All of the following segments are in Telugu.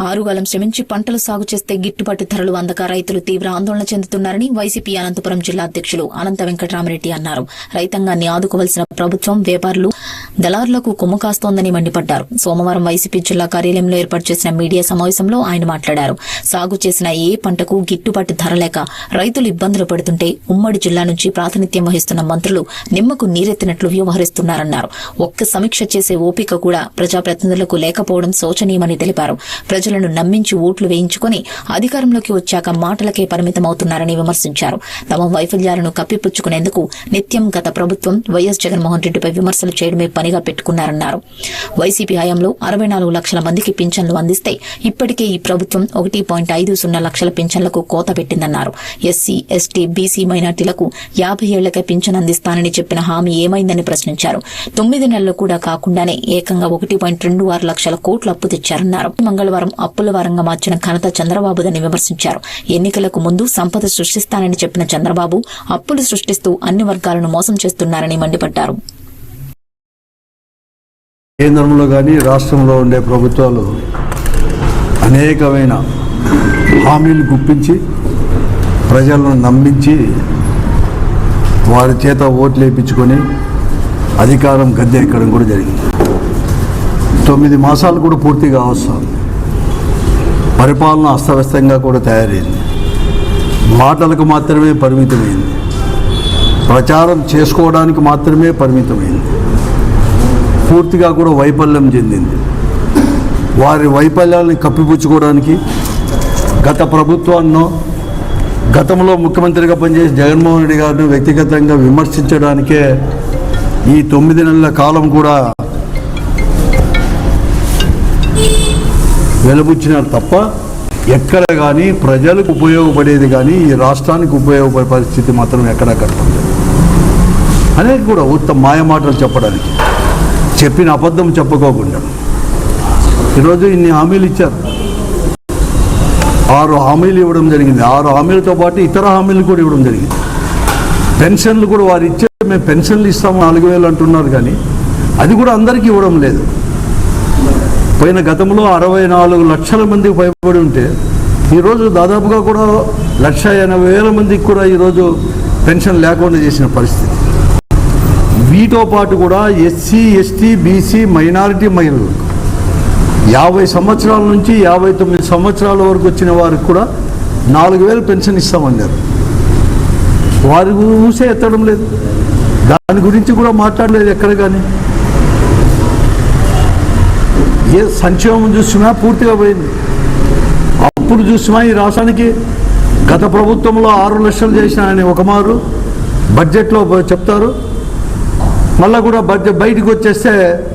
ఆరుగాలం శ్రమించి పంటలు సాగు చేస్తే గిట్టుబాటు ధరలు అందక రైతులు తీవ్ర ఆందోళన చెందుతున్నారని వైసీపీ అనంతపురం జిల్లా అధ్యక్షులు అనంత వెంకటరామరెడ్డి అన్నారు. రైతాంగాన్ని ఆదుకోవలసిన ప్రభుత్వం వ్యాపారులు దళారులకు కొమ్ము కాస్తోందని మండిపడ్డారు. సోమవారం వైసీపీ జిల్లా కార్యాలయంలో ఏర్పాటు చేసిన మీడియా సమావేశంలో ఆయన మాట్లాడారు. సాగు చేసిన ఏ పంటకు గిట్టుబాటు ధర లేక రైతులు ఇబ్బందులు పడుతుంటే ఉమ్మడి జిల్లా నుంచి ప్రాతినిధ్యం వహిస్తున్న మంత్రులు నిమ్మకు నీరెత్తినట్లు వ్యవహరిస్తున్నారన్నారు. ఒక్క సమీక్ష చేసే ఓపిక కూడా ప్రజాప్రతినిధులకు లేకపోవడం శోచనీయమని తెలిపారు. ప్రజలను నమ్మించి ఓట్లు వేయించుకుని అధికారంలోకి వచ్చాక మాటలకే పరిమితమవుతున్నారని విమర్శించారు. తమ వైఫల్యాలను కప్పిపుచ్చుకునేందుకు నిత్యం గత ప్రభుత్వం వైఎస్ జగన్మోహన్ రెడ్డిపై విమర్శలు చేయడమే పనిగా పెట్టుకున్నారన్నారు. వైసీపీ హయాంలో అరవై నాలుగు లక్షల మందికి పింఛన్లు అందిస్తే ఇప్పటికే ఈ ప్రభుత్వం ఒకటి పాయింట్ ఐదు సున్నా లక్షల పింఛన్లకు కోత పెట్టిందన్నారు. ఎస్సీ ఎస్టీ బీసీ మైనార్టీలకు యాభై ఏళ్ళకే పింఛన్ అందిస్తానని చెప్పిన హామీ ఏమైందని ప్రశ్నించారు. తొమ్మిది నెలలు కూడా కాకుండానే ఏకంగా ఒకటి పాయింట్ రెండు ఆరు లక్షల కోట్లు అప్పు తెచ్చారన్నారు. మంగళవారం అప్పుల వారంగా మార్చిన ఘనత చంద్రబాబుదని విమర్శించారు. ఎన్నికలకు ముందు సంపద సృష్టిస్తానని చెప్పిన చంద్రబాబు అప్పులు సృష్టిస్తూ అన్ని వర్గాలను మోసం చేస్తున్నారని మండిపడ్డారు. కేంద్రంలో కానీ రాష్ట్రంలో ఉండే ప్రభుత్వాలు అనేకమైన హామీలు గుప్పించి ప్రజలను నమ్మించి వారి చేత ఓట్లు వేయించుకొని అధికారం గద్దె ఎక్కడం కూడా జరిగింది. తొమ్మిది మాసాలు కూడా పూర్తిగా అవసరం. పరిపాలన అస్తవ్యస్తంగా కూడా తయారైంది. మాటలకు మాత్రమే పరిమితమైంది. ప్రచారం చేసుకోవడానికి మాత్రమే పరిమితమైంది. పూర్తిగా కూడా వైఫల్యం చెందింది. వారి వైఫల్యాలను కప్పిపుచ్చుకోవడానికి గత ప్రభుత్వాన్నో గతంలో ముఖ్యమంత్రిగా పనిచేసి జగన్మోహన్ రెడ్డి గారిని వ్యక్తిగతంగా విమర్శించడానికే ఈ తొమ్మిది నెలల కాలం కూడా వెలుబుచ్చినారు తప్ప ఎక్కడ కానీ ప్రజలకు ఉపయోగపడేది కానీ ఈ రాష్ట్రానికి ఉపయోగపడే పరిస్థితి మాత్రం ఎక్కడా కనపడలేదు అనేది కూడా ఉత్తమ మాయమాటలు చెప్పడానికి చెప్పిన అబద్ధం చెప్పుకోకుండా. ఈరోజు ఇన్ని హామీలు ఇచ్చారు. ఆరు హామీలు ఇవ్వడం జరిగింది. ఆరు హామీలతో పాటు ఇతర హామీలు కూడా ఇవ్వడం జరిగింది. పెన్షన్లు కూడా వారు ఇచ్చే మేము పెన్షన్లు ఇస్తాము నాలుగు వేలు అంటున్నారు కానీ అది కూడా అందరికీ ఇవ్వడం లేదు. పోయిన గతంలో అరవై నాలుగు లక్షల మందికి పైబడి ఉంటే ఈరోజు దాదాపుగా కూడా లక్ష ఎనభై వేల మందికి కూడా ఈరోజు పెన్షన్ లేకుండా చేసిన పరిస్థితి. వీటితో పాటు కూడా ఎస్సీ ఎస్టీ బీసీ మైనారిటీ మహిళలు యాభై సంవత్సరాల నుంచి యాభై తొమ్మిది సంవత్సరాల వరకు వచ్చిన వారికి కూడా నాలుగు వేలు పెన్షన్ ఇస్తామన్నారు. వారి ఊసే ఎత్తడం లేదు. దాని గురించి కూడా మాట్లాడలేదు ఎక్కడ కానీ. ఏ సంక్షేమం చూసినా పూర్తిగా పోయింది. అప్పుడు చూసినా ఈ రాష్ట్రానికి గత ప్రభుత్వంలో ఆరు లక్షలు చేసిన ఆయన ఒక మారు బడ్జెట్లో చెప్తారు. మళ్ళీ కూడా బడ్జెట్ బయటకు వచ్చేస్తే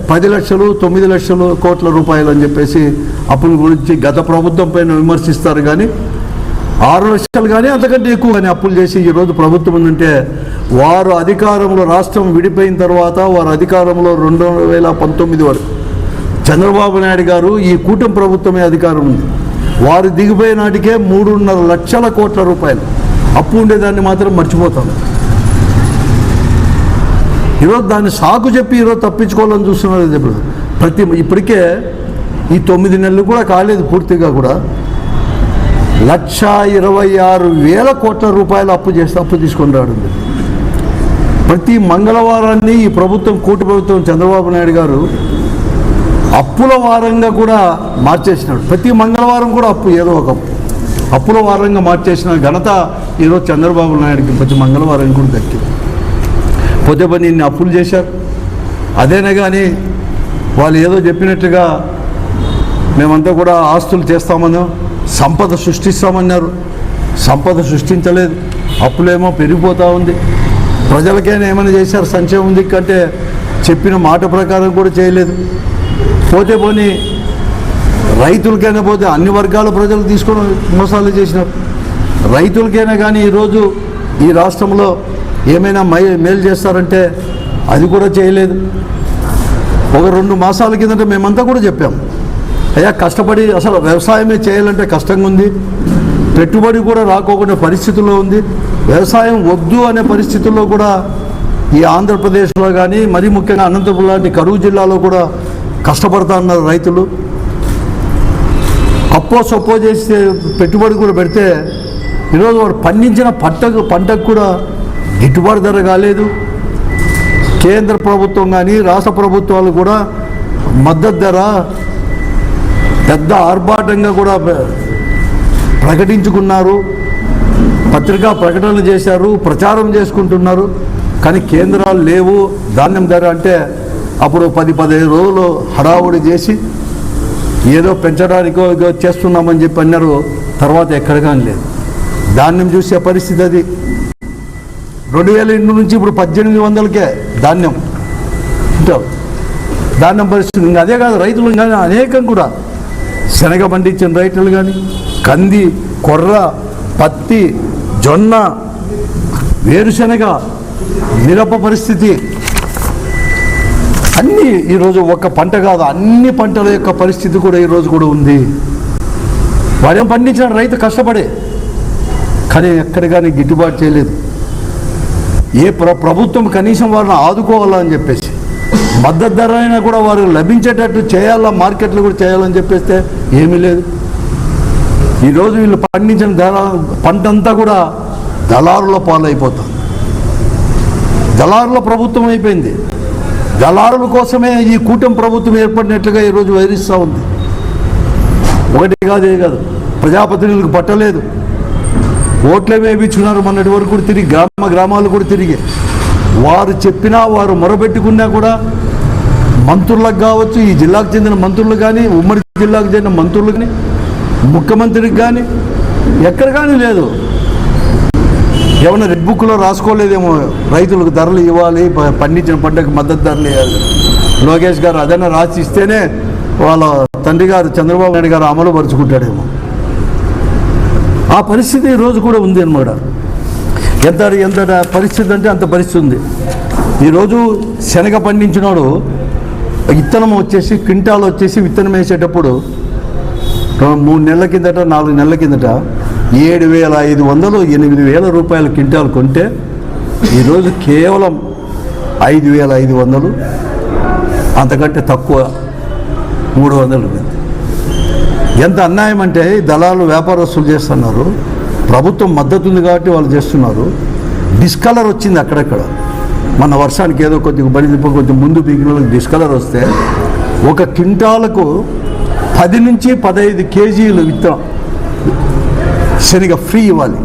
పది లక్షలు తొమ్మిది లక్షలు కోట్ల రూపాయలు అని చెప్పేసి అప్పుల గురించి గత ప్రభుత్వం పైన విమర్శిస్తారు కానీ ఆరు లక్షలు కానీ అంతకంటే ఎక్కువ కానీ అప్పులు చేసి ఈరోజు ప్రభుత్వం ఉందంటే వారు అధికారంలో రాష్ట్రం విడిపోయిన తర్వాత వారు అధికారంలో రెండు వేల పంతొమ్మిది వరకు చంద్రబాబు నాయుడు గారు ఈ కూటమి ప్రభుత్వమే అధికారం ఉంది. వారు దిగిపోయే నాటికే మూడున్నర లక్షల కోట్ల రూపాయలు. అప్పు ఉండేదాన్ని మాత్రం మర్చిపోతాం. ఈరోజు దాన్ని సాకు చెప్పి ఈరోజు తప్పించుకోవాలని చూస్తున్నారు ఇప్పుడు. ప్రతి ఇప్పటికే ఈ తొమ్మిది నెలలు కూడా కాలేదు పూర్తిగా కూడా. లక్ష ఇరవై ఆరు వేల కోట్ల రూపాయలు అప్పు చేస్తే అప్పు తీసుకొని రావడం ప్రతి మంగళవారాన్ని ఈ ప్రభుత్వం కూటి ప్రభుత్వం చంద్రబాబు నాయుడు గారు అప్పుల వారంగా కూడా మార్చేసినాడు. ప్రతి మంగళవారం కూడా అప్పు ఏదో ఒక అప్పుల వారంగా మార్చేసిన ఘనత ఈరోజు చంద్రబాబు నాయుడికి ప్రతి మంగళవారం కూడా దక్కింది. పోతే పని ఇన్ని అప్పులు చేశారు. అదేనే కానీ వాళ్ళు ఏదో చెప్పినట్టుగా మేమంతా కూడా ఆస్తులు చేస్తామని సంపద సృష్టిస్తామన్నారు. సంపద సృష్టించలేదు. అప్పులేమో పెరిగిపోతూ ఉంది. ప్రజలకైనా ఏమైనా చేశారు సంక్షేమం దిక్కంటే చెప్పిన మాట ప్రకారం కూడా చేయలేదు. పోతే పోనీ రైతులకైనా పోతే అన్ని వర్గాల ప్రజలు తీసుకొని మోసాలు చేసినారు. రైతులకైనా కానీ ఈరోజు ఈ రాష్ట్రంలో ఏమైనా మై మేలు చేస్తారంటే అది కూడా చేయలేదు. ఒక రెండు మాసాల కిందట మేమంతా కూడా చెప్పాం. అయ్యా కష్టపడి అసలు వ్యవసాయమే చేయాలంటే కష్టంగా ఉంది. పెట్టుబడి కూడా రాకోకుండా పరిస్థితుల్లో ఉంది. వ్యవసాయం వద్దు అనే పరిస్థితుల్లో కూడా ఈ ఆంధ్రప్రదేశ్లో కానీ మరీ ముఖ్యంగా అనంతపురం లాంటి కరువు జిల్లాలో కూడా కష్టపడతా ఉన్నారు రైతులు. అప్పో సొప్పో చేస్తే పెట్టుబడి కూడా పెడితే ఈరోజు వాడు పండించిన పంటకు పంటకు కూడా గిట్టుబాటు ధర కాలేదు. కేంద్ర ప్రభుత్వం కానీ రాష్ట్ర ప్రభుత్వాలు కూడా మద్దతు ధర పెద్ద ఆర్భాటంగా కూడా ప్రకటించుకున్నారు. పత్రికా ప్రకటనలు చేశారు ప్రచారం చేసుకుంటున్నారు. కానీ కేంద్రాలు లేవు ధాన్యం ధర అంటే అప్పుడు పది పదిహేను రోజులు హడావుడి చేసి ఏదో పెంచడానికో చేస్తున్నామని చెప్పి అన్నారు. తర్వాత ఎక్కడ కానీ లేదు. ధాన్యం చూసే పరిస్థితి అది. రెండు వేల ఎనిమిది నుంచి ఇప్పుడు పద్దెనిమిది వందలకే ధాన్యం. ఉంటాం ధాన్యం పరిస్థితి ఇంకా అదే కాదు రైతులు కానీ అనేకం కూడా. శనగ పండించిన రైతులు కానీ కంది కొర్ర పత్తి జొన్న వేరుశనగ మిరప పరిస్థితి. అన్నీ ఈరోజు ఒక పంట కాదు అన్ని పంటల యొక్క పరిస్థితి కూడా ఈరోజు కూడా ఉంది. వాడేం పండించిన రైతు కష్టపడే కానీ ఎక్కడ కానీ గిట్టుబాటు చేయలేదు. ఏ ప్ర ప్రభుత్వం కనీసం వారిని ఆదుకోవాలని చెప్పేసి మద్దతు ధర అయినా కూడా వారు లభించేటట్టు చేయాలా మార్కెట్లు కూడా చేయాలని చెప్పేస్తే ఏమీ లేదు. ఈరోజు వీళ్ళు పండించిన ధర పంట అంతా కూడా దళారుల పాలైపోతుంది. దళారుల ప్రభుత్వం అయిపోయింది. దళారుల కోసమే ఈ కూటమి ప్రభుత్వం ఏర్పడినట్లుగా ఈరోజు వైరిస్తూ ఉంది. ఒకటి కాదే కాదు. ప్రజాప్రతినిధులకు పట్టలేదు. ఓట్లే వేయించుకున్నారు మొన్నటి వరకు కూడా తిరిగి గ్రామ గ్రామాలు కూడా తిరిగి. వారు చెప్పినా వారు మొరబెట్టుకున్నా కూడా మంత్రులకు కావచ్చు ఈ జిల్లాకు చెందిన మంత్రులు కానీ ఉమ్మడి జిల్లాకు చెందిన మంత్రులు కానీ ముఖ్యమంత్రికి కానీ ఎక్కడ కానీ లేదు. ఏమైనా రెడ్ బుక్లో రాసుకోలేదేమో. రైతులకు ధరలు ఇవ్వాలి పండించిన పంటకు మద్దతు ధరలు ఇవ్వాలి. లోకేష్ గారు అదైనా రాసి ఇస్తేనే వాళ్ళ తండ్రి గారు చంద్రబాబు నాయుడు గారు అమలు పరుచుకుంటాడేమో. ఆ పరిస్థితి ఈరోజు కూడా ఉంది అనమాట ఎంత ఎంత పరిస్థితి అంటే అంత పరిస్థితి ఉంది. ఈరోజు శనగ పండించినోడు విత్తనం వచ్చేసి క్వింటాల్ వచ్చేసి విత్తనం వేసేటప్పుడు మూడు నెలల కిందట నాలుగు నెలల కిందట ఏడు వేల ఐదు వందలు ఎనిమిది వేల రూపాయల క్వింటాలు కొంటే ఈరోజు కేవలం ఐదు వేల ఐదు వందలు అంతకంటే తక్కువ మూడు వందలు ఎంత అన్యాయం అంటే దళాలు వ్యాపారస్తులు చేస్తున్నారు ప్రభుత్వం మద్దతు ఉంది కాబట్టి వాళ్ళు చేస్తున్నారు డిస్కలర్ వచ్చింది అక్కడక్కడ. మన వర్షానికి ఏదో కొద్దిగా బడి తిప్ప కొంచెం ముందు పీకిన డిస్కలర్ వస్తే ఒక క్వింటాలకు పది నుంచి పదహైదు కేజీలు విత్తనం. శనగ ఫ్రీ ఇవ్వాలి.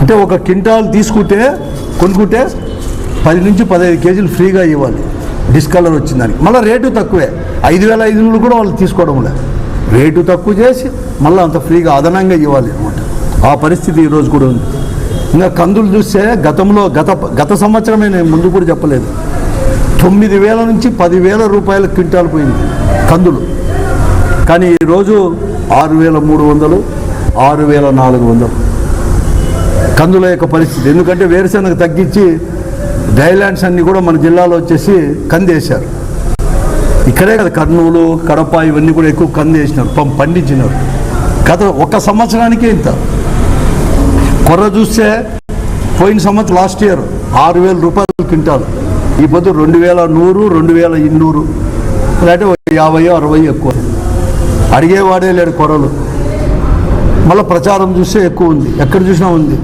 అంటే ఒక క్వింటాల్ తీసుకుంటే కొనుక్కుంటే పది నుంచి పదహైదు కేజీలు ఫ్రీగా ఇవ్వాలి. డిస్కలర్ వచ్చిన దానికి. మళ్ళీ రేటు తక్కువే. ఐదు వేల ఐదు వందలు కూడా వాళ్ళు తీసుకోవడం లేదు. రేటు తక్కువ చేసి మళ్ళీ అంత ఫ్రీగా అదనంగా ఇవ్వాలి అనమాట ఆ పరిస్థితి ఈరోజు కూడా ఉంది. ఇంకా కందులు చూస్తే గతంలో గత గత సంవత్సరమే నేను ముందు కూడా చెప్పలేదు. తొమ్మిది వేల నుంచి పదివేల రూపాయల క్వింటాల్ పోయింది కందులు. కానీ ఈరోజు ఆరు వేల మూడు వందలు ఆరు వేల నాలుగు వందలు. కందుల యొక్క పరిస్థితి. ఎందుకంటే వేరుశనగ తగ్గించి డ్రైలాండ్స్ అన్నీ కూడా మన జిల్లాలో వచ్చేసి కందేశారు. ఇక్కడే కదా కర్నూలు కడప ఇవన్నీ కూడా ఎక్కువ కంది వేసినారు పండించినారు. గత ఒక సంవత్సరానికే ఇంత. కొర్ర చూస్తే పోయిన సంవత్సరం లాస్ట్ ఇయర్ ఆరు వేల రూపాయలు కింటారు ఈ పొద్దు రెండు వేల నూరు రెండు వేల ఇన్నూరు. లేదంటే ఒక యాభై అరవై ఎక్కువ. అడిగేవాడే లేడు కొరలు. మళ్ళీ ప్రచారం చూస్తే ఎక్కువ ఉంది. ఎక్కడ చూసినా ఉంది.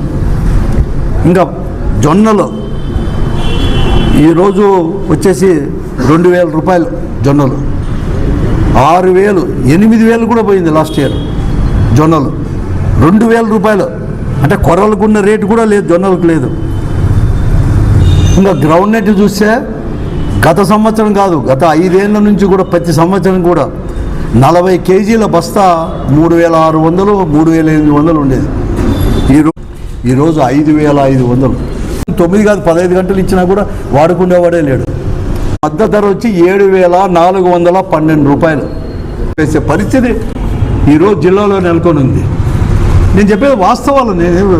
ఇంకా జొన్నలు. ఈరోజు వచ్చేసి రెండు వేల రూపాయలు జొన్నలు. ఆరు వేలు ఎనిమిది వేలు కూడా పోయింది లాస్ట్ ఇయర్ జొన్నలు. రెండు వేల రూపాయలు. అంటే కొర్రలకు ఉన్న రేటు కూడా లేదు జొన్నలకు లేదు. ఇంకా గ్రౌండ్ నెట్ చూస్తే గత సంవత్సరం కాదు గత ఐదేళ్ళ నుంచి కూడా ప్రతి సంవత్సరం కూడా నలభై కేజీల బస్తా మూడు వేల ఆరు వందలు మూడు వేల ఎనిమిది వందలు ఉండేది ఈరోజు ఈరోజు ఐదు వేల ఐదు వందలు తొమ్మిది కాదు పదహైదు గంటలు ఇచ్చినా కూడా వాడుకునేవాడే లేడు మద్దతు ధర వచ్చి ఏడు వేల నాలుగు వందల పన్నెండు రూపాయలు వేసే పరిస్థితి ఈరోజు జిల్లాలో నెలకొని ఉంది నేను చెప్పేది వాస్తవాలు నేను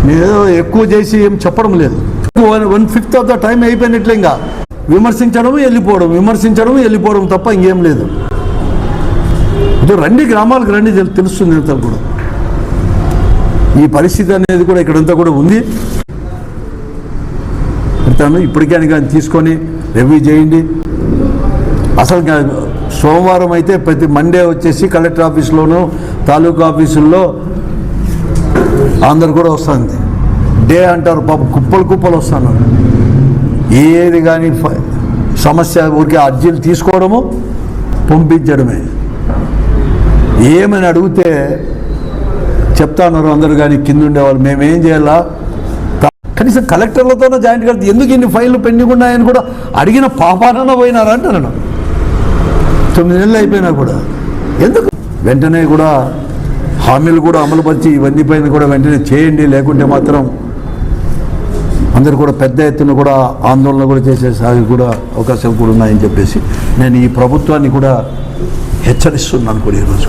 నేనేదో ఎక్కువ చేసి ఏం చెప్పడం లేదు one one fifth of the time అయిపోయినట్లే ఇంకా విమర్శించడం వెళ్ళిపోవడం విమర్శించడం వెళ్ళిపోవడం తప్ప ఇంకేం లేదు. ఇది రండి గ్రామాలకు రండి తెలుస్తుంది అంతా కూడా. ఈ పరిస్థితి అనేది కూడా ఇక్కడంతా కూడా ఉంది. చెప్తాను ఇప్పటికైనా కానీ తీసుకొని రివ్యూ చేయండి. అసలు సోమవారం అయితే ప్రతి మండే వచ్చేసి కలెక్టర్ ఆఫీస్లోను తాలూకా ఆఫీసుల్లో అందరు కూడా వస్తుంది. డే అంటారు పాప కుప్పలు కుప్పలు వస్తాను. ఏది కానీ ఫ- సమస్య ఊరికే అర్జీలు తీసుకోవడము పంపించడమే. ఏమని అడిగితే చెప్తాన్నారు అందరు కానీ కింద ఉండేవాళ్ళు మేమేం చేయాలా? కనీసం కలెక్టర్లతోనే జాయింట్ కలిసి ఎందుకు ఇన్ని ఫైళ్ళు పెండింగ్ ఉన్నాయని కూడా అడిగిన పాపానన పోయినారా అంటున్నాను తొమ్మిది నెలలు అయిపోయినా కూడా. ఎందుకు? వెంటనే కూడా హామీలు కూడా అమలుపరిచి ఇవన్నీ పైన కూడా వెంటనే చేయండి లేకుంటే మాత్రం అందరు కూడా పెద్ద ఎత్తున కూడా ఆందోళన కూడా చేసే సాగి కూడా అవకాశం కూడా ఉన్నాయని చెప్పేసి నేను ఈ ప్రభుత్వాన్ని కూడా హెచ్చరిస్తున్నాను కూడా ఈరోజు